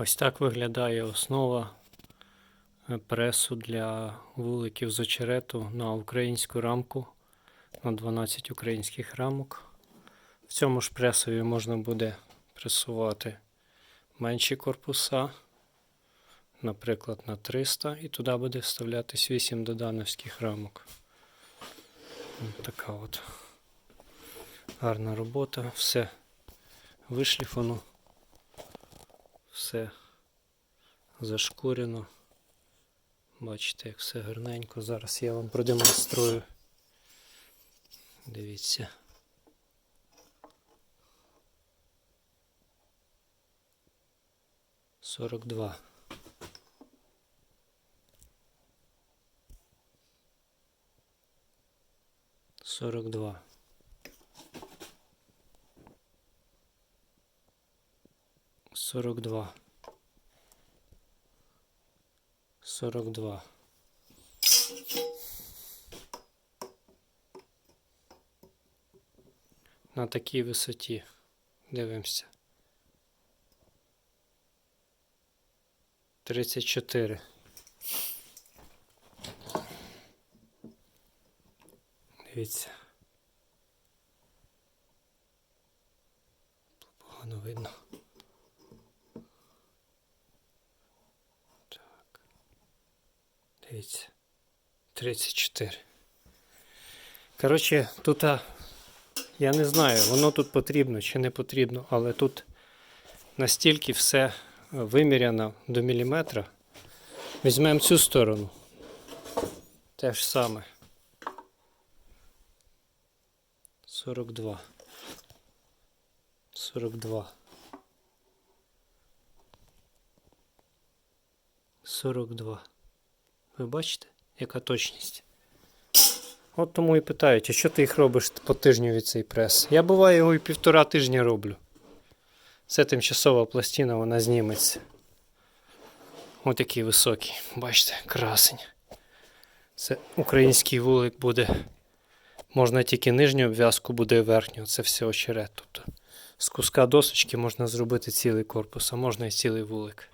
Ось так виглядає основа е, пресу для вуликів з очерету на українську рамку на 12 українських рамок. В цьому ж пресові можна буде пресувати менші корпуса, наприклад, на 300, і туди буде вставлятись 8 додановських рамок. Ось така от гарна робота, все вишліфано, все зашкурено. Бачите, як все гарненько. Зараз я вам продемонструю. Дивіться. Сорок два. Сорок два. Сорок два. Сорок два. На такій висоті. Дивимося. 34. Дивіться. Погано видно. Дивіться. 34. Коротше, тут я не знаю, воно тут потрібно чи не потрібно, але тут настільки все виміряно до міліметра. Візьмемо цю сторону. Те ж саме. 42. 42. 42. Ви бачите, яка точність? От тому і питають, а що ти їх робиш по тижню від цей прес? Я буває його і півтора тижня роблю. Це тимчасова пластина, вона зніметься. Ось який високий. Бачите, красень. Це український вулик буде. Можна тільки нижню обв'язку, буде верхню. Це все очерет. Тобто з куска досочки можна зробити цілий корпус, а можна і цілий вулик.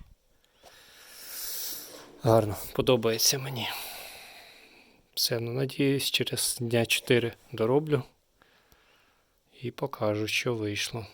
Гарно, подобається мені. Все, ну надіюсь, через дня 4 дороблю і покажу, що вийшло.